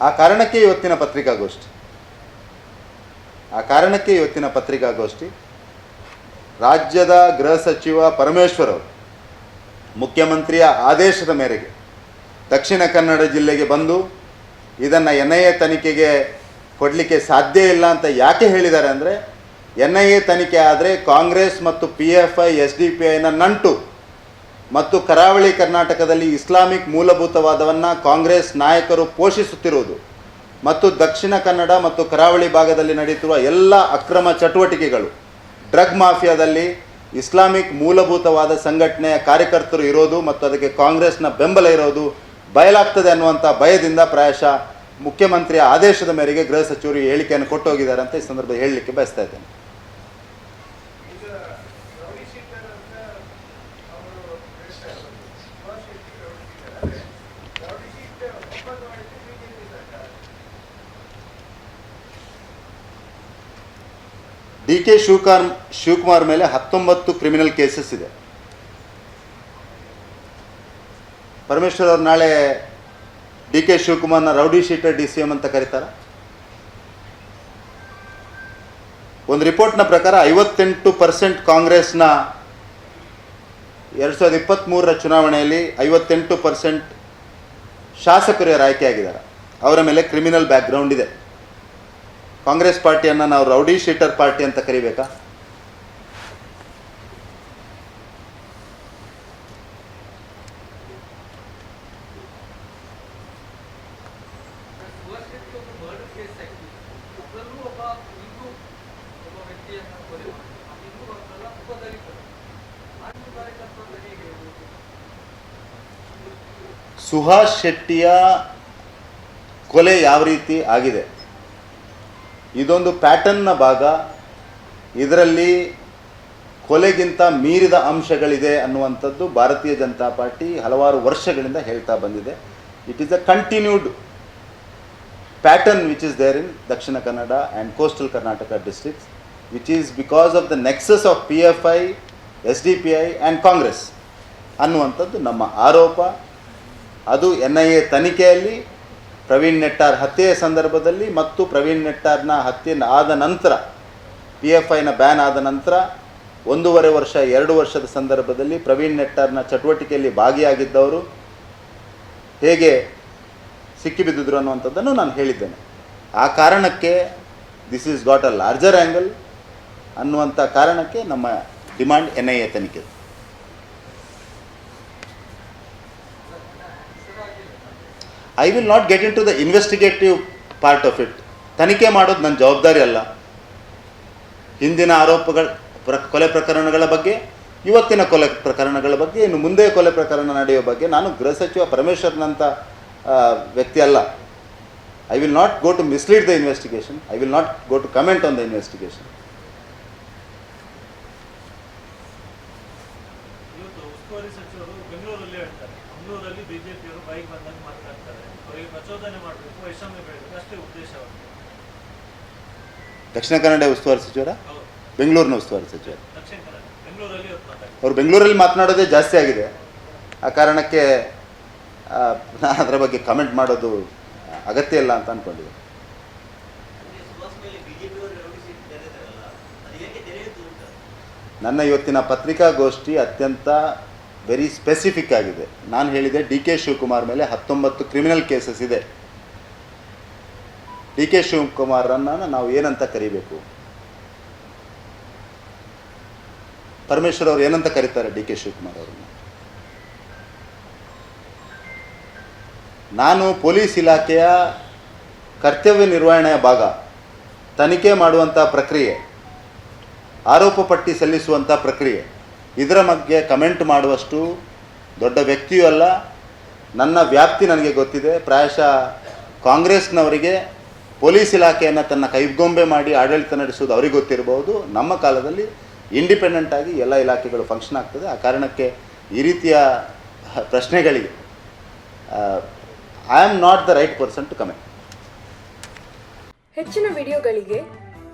ಆ ಕಾರಣಕ್ಕೆ ಇವತ್ತಿನ ಪತ್ರಿಕಾಗೋಷ್ಠಿ. ಆ ಕಾರಣಕ್ಕೆ ಇವತ್ತಿನ ಪತ್ರಿಕಾಗೋಷ್ಠಿ ರಾಜ್ಯದ ಗೃಹ ಸಚಿವ ಪರಮೇಶ್ವರ್ ಅವರು ಮುಖ್ಯಮಂತ್ರಿಯ ಆದೇಶದ ಮೇರೆಗೆ ದಕ್ಷಿಣ ಕನ್ನಡ ಜಿಲ್ಲೆಗೆ ಬಂದು ಇದನ್ನು ಎನ್ ಐ ಎ ತನಿಖೆಗೆ ಕೊಡಲಿಕ್ಕೆ ಸಾಧ್ಯ ಇಲ್ಲ ಅಂತ ಯಾಕೆ ಹೇಳಿದ್ದಾರೆ ಅಂದರೆ ಎನ್ ಐ ಎ ತನಿಖೆ ಆದರೆ ಕಾಂಗ್ರೆಸ್ ಮತ್ತು P F I, S D P ಐನ ನಂಟು ಮತ್ತು ಕರಾವಳಿ ಕರ್ನಾಟಕದಲ್ಲಿ ಇಸ್ಲಾಮಿಕ್ ಮೂಲಭೂತವಾದವನ್ನು ಕಾಂಗ್ರೆಸ್ ನಾಯಕರು ಪೋಷಿಸುತ್ತಿರುವುದು ಮತ್ತು ದಕ್ಷಿಣ ಕನ್ನಡ ಮತ್ತು ಕರಾವಳಿ ಭಾಗದಲ್ಲಿ ನಡೆಯುತ್ತಿರುವ ಎಲ್ಲ ಅಕ್ರಮ ಚಟುವಟಿಕೆಗಳು, ಡ್ರಗ್ ಮಾಫಿಯಾದಲ್ಲಿ ಇಸ್ಲಾಮಿಕ್ ಮೂಲಭೂತವಾದ ಸಂಘಟನೆಯ ಕಾರ್ಯಕರ್ತರು ಇರೋದು ಮತ್ತು ಅದಕ್ಕೆ ಕಾಂಗ್ರೆಸ್ನ ಬೆಂಬಲ ಇರೋದು ಬಯಲಾಗ್ತದೆ ಅನ್ನುವಂಥ ಭಯದಿಂದ ಪ್ರಾಯಶಃ ಮುಖ್ಯಮಂತ್ರಿಯ ಆದೇಶದ ಮೇರೆಗೆ ಗೃಹ ಸಚಿವರು ಹೇಳಿಕೆಯನ್ನು ಕೊಟ್ಟೋಗಿದ್ದಾರೆ ಅಂತ ಈ ಸಂದರ್ಭದಲ್ಲಿ ಹೇಳಲಿಕ್ಕೆ ಬಯಸ್ತಾ ಇದ್ದೇನೆ ಈಗ ರೌಡಿ ಶೀಟರ್ ಅಂತ ಅವರು ಹೇಳ್ತಾರೆ ಸುಭಾಷ್ ಶೆಟ್ಟಿ ರೌಡಿ ಶೀಟರ್ ಅದೇ ರೌಡಿ ಶೀಟ್ ಒಪ್ಪಂದ ಮಾಡಿದ್ದು ಬಿಜೆಪಿ ಸರ್ಕಾರ ಡಿ ಕೆ ಶಿವಕಾರ್ ಶಿವಕುಮಾರ್ ಮೇಲೆ ಹತ್ತೊಂಬತ್ತು ಕ್ರಿಮಿನಲ್ ಕೇಸಸ್ ಇದೆ. ಪರಮೇಶ್ವರ್ ಅವರು ನಾಳೆ D K ಶಿವಕುಮಾರ್ನ rowdy sheeter D C M ಅಂತ ಕರೀತಾರ. ಒಂದು ರಿಪೋರ್ಟ್ನ ಪ್ರಕಾರ ಐವತ್ತೆಂಟು ಪರ್ಸೆಂಟ್ ಕಾಂಗ್ರೆಸ್ನ ಎರಡು ಸಾವಿರದ ಇಪ್ಪತ್ತ್ಮೂರರ ಚುನಾವಣೆಯಲ್ಲಿ ಐವತ್ತೆಂಟು ಪರ್ಸೆಂಟ್ ಶಾಸಕರು ಯಾರು ಆಯ್ಕೆಯಾಗಿದ್ದಾರೆ ಅವರ ಮೇಲೆ ಕ್ರಿಮಿನಲ್ ಬ್ಯಾಕ್ಗ್ರೌಂಡ್ ಇದೆ. ಕಾಂಗ್ರೆಸ್ ಪಾರ್ಟಿಯನ್ನು ನಾವು ರೌಡಿ ಶೀಟರ್ ಪಾರ್ಟಿ ಅಂತ ಕರಿಬೇಕಾ? ಸುಹಾಸ್ ಶೆಟ್ಟಿಯ ಕೊಲೆ ಯಾವ ರೀತಿ ಆಗಿದೆ ಇದೊಂದು ಪ್ಯಾಟರ್ನ್ನ ಭಾಗ. ಇದರಲ್ಲಿ ಕೊಲೆಗಿಂತ ಮೀರಿದ ಅಂಶಗಳಿದೆ ಅನ್ನುವಂಥದ್ದು ಭಾರತೀಯ ಜನತಾ ಪಾರ್ಟಿ ಹಲವಾರು ವರ್ಷಗಳಿಂದ ಹೇಳ್ತಾ ಬಂದಿದೆ. It is a continued pattern which is there in Dakshina Kannada and coastal Karnataka districts which is because of the nexus of P F I S D P I and Congress ಅನ್ನುವಂಥದ್ದು ನಮ್ಮ ಆರೋಪ. ಅದು N I A ತನಿಖೆಯಲ್ಲಿ ಪ್ರವೀಣ್ ನೆಟ್ಟಾರ್ ಹತ್ಯೆಯ ಸಂದರ್ಭದಲ್ಲಿ ಮತ್ತು ಪ್ರವೀಣ್ ನೆಟ್ಟಾರ್ನ ಹತ್ಯೆ ಆದ ನಂತರ ಪಿ ಎಫ್ ಐನ ಬ್ಯಾನ್ ಆದ ನಂತರ, ಒಂದೂವರೆ ವರ್ಷ, ಎರಡು ವರ್ಷದ ಸಂದರ್ಭದಲ್ಲಿ ಪ್ರವೀಣ್ ನೆಟ್ಟಾರ್ನ ಚಟುವಟಿಕೆಯಲ್ಲಿ ಭಾಗಿಯಾಗಿದ್ದವರು ಹೇಗೆ ಸಿಕ್ಕಿಬಿದ್ದಿದ್ರು ಅನ್ನುವಂಥದ್ದನ್ನು ನಾನು ಹೇಳಿದ್ದೇನೆ. ಆ ಕಾರಣಕ್ಕೆ this is got a larger angle ಅನ್ನುವಂಥ ಕಾರಣಕ್ಕೆ ನಮ್ಮ ಡಿಮಾಂಡ್ ಎನ್ ಐ ಎ ತನಿಖೆ. I will not get into the investigative part of it ತನಿಖೆ ಮಾಡೋದು ನನ್ನ ಜವಾಬ್ದಾರಿ ಅಲ್ಲ. ಹಿಂದಿನ ಆರೋಪಗಳ ಪ್ರ, ಕೊಲೆ ಪ್ರಕರಣಗಳ ಬಗ್ಗೆ, ಇವತ್ತಿನ ಕೊಲೆ ಪ್ರಕರಣಗಳ ಬಗ್ಗೆ, ಇನ್ನು ಮುಂದೆ ಕೊಲೆ ಪ್ರಕರಣ ನಡೆಯುವ ಬಗ್ಗೆ ನಾನು ಗೃಹ ಸಚಿವ ಪರಮೇಶ್ವರ್ನಂಥ ವ್ಯಕ್ತಿ ಅಲ್ಲ. I will not go to mislead the investigation I will not go to comment on the investigation ಇವತ್ತು ಉಸ್ತುವಾರಿ ಸಚಿವರು ಬೆಂಗಳೂರಲ್ಲಿ ಹೇಳ್ತಾರೆ. ಬೆಂಗಳೂರಲ್ಲಿ ಬಿಜೆಪಿಯವರು ಬೈಕ್ ಬಂದಂಗೆ ಮಾತಾಡ್ತಾರೆ. ಅವರಿಗೆ ಪ್ರಚೋದನೆ ಮಾಡಬೇಕು ವೈಷಮ್ಯ ಬೆಳಬೇಕು. ಅಷ್ಟೇ ಉದ್ದೇಶವಾಗಿದೆ ದಕ್ಷಿಣ ಕನ್ನಡ ಉಸ್ತುವಾರಿ ಸಚಿವರ? ಬೆಂಗಳೂರಿನ ಉಸ್ತುವಾರಿ ಸಚಿವ. ದಕ್ಷಿಣ ಕನ್ನಡ. ಬೆಂಗಳೂರಲ್ಲಿ ಅವರು ಬೆಂಗಳೂರಲ್ಲಿ ಮಾತನಾಡೋದೇ ಜಾಸ್ತಿ ಆಗಿದೆ. ಆ ಕಾರಣಕ್ಕೆ ನಾನು ಅದರ ಬಗ್ಗೆ ಕಮೆಂಟ್ ಮಾಡೋದು ಅಗತ್ಯ ಇಲ್ಲ ಅಂತ ಅಂದ್ಕೊಂಡಿದ್ದೆ ಅಂದ್ರೆ ಸುಭಾಷ್ ಮೇಲೆ ಬಿಜೆಪಿಯವರು ರೌಡಿ ಶೀಟ್ ತೆರೆದಿದ್ದಾರಲ್ಲ ಅದು ಏಕೆ ತೆರೆಯಿತು ಅಂತ ನನ್ನ ಇವತ್ತಿನ ಪತ್ರಿಕಾಗೋಷ್ಠಿ ಅತ್ಯಂತ ವೆರಿ ಸ್ಪೆಸಿಫಿಕ್ ಆಗಿದೆ. ನಾನು ಹೇಳಿದೆ ಡಿ ಕೆ ಶಿವಕುಮಾರ್ ಮೇಲೆ ಹತ್ತೊಂಬತ್ತು ಕ್ರಿಮಿನಲ್ ಕೇಸಸ್ ಇದೆ. ಡಿ ಕೆ ಶಿವಕುಮಾರನ್ನು ನಾವು ಏನಂತ ಕರಿಬೇಕು? ಪರಮೇಶ್ವರ್ ಅವರು ಏನಂತ ಕರೀತಾರೆ ಡಿ ಕೆ ಶಿವಕುಮಾರ್ ಅವರನ್ನು? ನಾನು ಪೊಲೀಸ್ ಇಲಾಖೆಯ ಕರ್ತವ್ಯ ನಿರ್ವಹಣೆಯ ಭಾಗ, ತನಿಖೆ ಮಾಡುವಂಥ ಪ್ರಕ್ರಿಯೆ ಆರೋಪ ಪಟ್ಟಿ ಸಲ್ಲಿಸುವಂಥ ಪ್ರಕ್ರಿಯೆ. ಇದರ ಬಗ್ಗೆ ಕಮೆಂಟ್ ಮಾಡುವಷ್ಟು ದೊಡ್ಡ ವ್ಯಕ್ತಿಯೂ ಅಲ್ಲ, ನನ್ನ ವ್ಯಾಪ್ತಿ ನನಗೆ ಗೊತ್ತಿದೆ. ಪ್ರಾಯಶಃ ಕಾಂಗ್ರೆಸ್ನವರಿಗೆ ಪೊಲೀಸ್ ಇಲಾಖೆಯನ್ನು ತನ್ನ ಕೈಗೊಂಬೆ ಮಾಡಿ ಆಡಳಿತ ನಡೆಸುವುದು ಅವರಿಗೆ ಗೊತ್ತಿರಬಹುದು. ನಮ್ಮ ಕಾಲದಲ್ಲಿ ಇಂಡಿಪೆಂಡೆಂಟ್ ಆಗಿ ಎಲ್ಲ ಇಲಾಖೆಗಳು ಫಂಕ್ಷನ್ ಆಗ್ತದೆ. ಆ ಕಾರಣಕ್ಕೆ ಈ ರೀತಿಯ ಪ್ರಶ್ನೆಗಳಿಗೆ I am not the right person to comment ಹೆಚ್ಚಿನ ವಿಡಿಯೋಗಳಿಗೆ